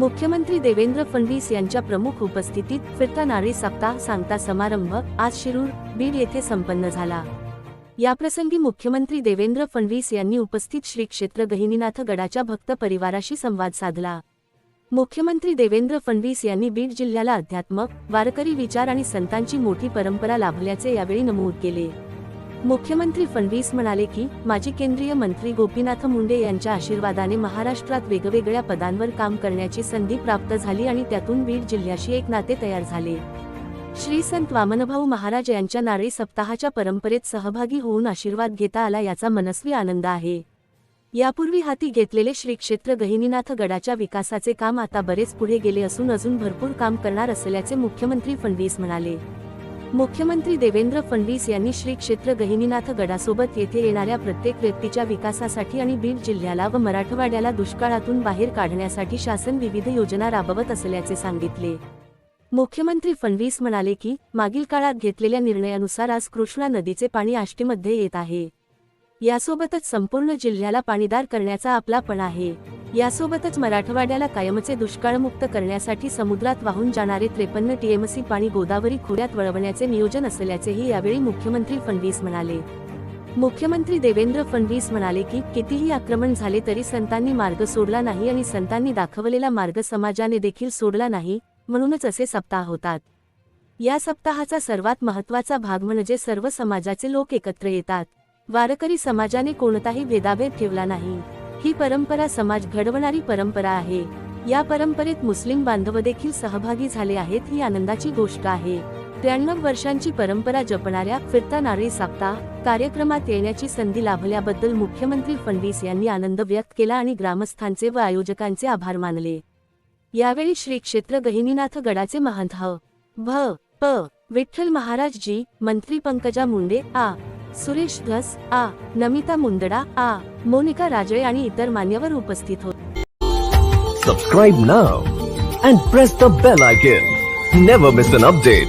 मुख्यमंत्री देवेंद्र फडणवीस यांच्या प्रमुख उपस्थितीत फिरता नारी सप्ताह सांगता समारंभ आज शिरूर बीड येथे संपन्न झाला. याप्रसंगी मुख्यमंत्री देवेंद्र फडणवीस यांनी उपस्थित श्री क्षेत्र गहिनीनाथ गडाच्या भक्त परिवाराशी संवाद साधला. मुख्यमंत्री देवेंद्र फडणवीस यांनी बीड जिल्ह्याला अध्यात्म वारकरी विचार आणि संतांची मोठी परंपरा लाभल्याचे यावेळी नमूद केले. मुख्यमंत्री फडणवीस म्हणाले की माजी केंद्रीय मंत्री गोपीनाथ मुंडे यांच्या आशीर्वादाने महाराष्ट्रात वेगवेगळ्या पदांवर काम करण्याची संधी प्राप्त झाली आणि त्यातून बीड जिल्ह्याशी एक नाते तयार झाले. श्री संत वामनभाऊ महाराज यांच्या नारळी सप्ताहाच्या परंपरेत सहभागी होऊन आशीर्वाद घेता आला याचा मनस्वी आनंद आहे. यापूर्वी हाती घेतलेले श्री क्षेत्र गहिनीनाथ गडाच्या विकासाचे काम आता बरेच पुढे गेले असून अजून भरपूर काम करणार असल्याचे मुख्यमंत्री फडणवीस म्हणाले. मुख्यमंत्री देवेंद्र फडणवीस यांनी श्री क्षेत्र गहिनीनाथ गडासोबत येथे येणाऱ्या प्रत्येक व्यक्तीच्या विकासासाठी आणि बीड जिल्ह्याला व मराठवाड्याला दुष्काळातून बाहेर काढण्यासाठी शासन विविध योजना राबवत असल्याचे सांगितले. मुख्यमंत्री फडणवीस म्हणाले की मागील काळात घेतलेल्या निर्णयानुसार आज कृष्णा नदीचे पाणी आष्टीमध्ये येत आहे. यासोबतच संपूर्ण जिल्ह्याला पाणीदार करण्याचा आपला पण आहे. यासोबतच मराठवाड्याला कायमचे दुष्काळमुक्त करण्यासाठी समुद्रात वाहून जाणारे त्रेपन्न टीएमसी पाणी गोदावरी खोऱ्यात वळवण्याचे नियोजन असल्याचेही यावेळी मुख्यमंत्री फडणवीस म्हणाले. मुख्यमंत्री देवेंद्र फडणवीस म्हणाले की कितीही आक्रमण झाले तरी संतांनी मार्ग सोडला नाही आणि संतांनी दाखवलेला मार्ग समाजाने देखील सोडला नाही म्हणूनच असे सप्ताह होतात. या सप्ताहाचा सर्वात महत्त्वाचा भाग म्हणजे सर्व समाजाचे लोक एकत्र येतात. वारकरी समाजाने कोणताही भेदाभेद ठेवला नाही. ही परंपरा समाज घडवणारी परंपरा आहे. या परंपरेत मुस्लिम बांधव देखील सहभागी झाले आहेत ही आनंदाची गोष्ट आहे. त्र्याण्णव वर्षांची परंपरा जपणाऱ्या फिरता नारळी साप्ताह कार्यक्रमात येण्याची संधी लाभल्याबद्दल मुख्यमंत्री फडणवीस यांनी आनंद व्यक्त केला आणि ग्रामस्थांचे व आयोजकांचे आभार मानले. यावेळी श्री क्षेत्र गहिनीनाथ गडाचे महंत ह. भ. प. विठ्ठल महाराज जी मंत्री पंकजा मुंडे आ. सुरेश धस आ नमिता मुंदडा आ मोनिका राजे आणि इतर मान्यवर उपस्थित होते. सबस्क्राईब ना and press the bell icon never miss an update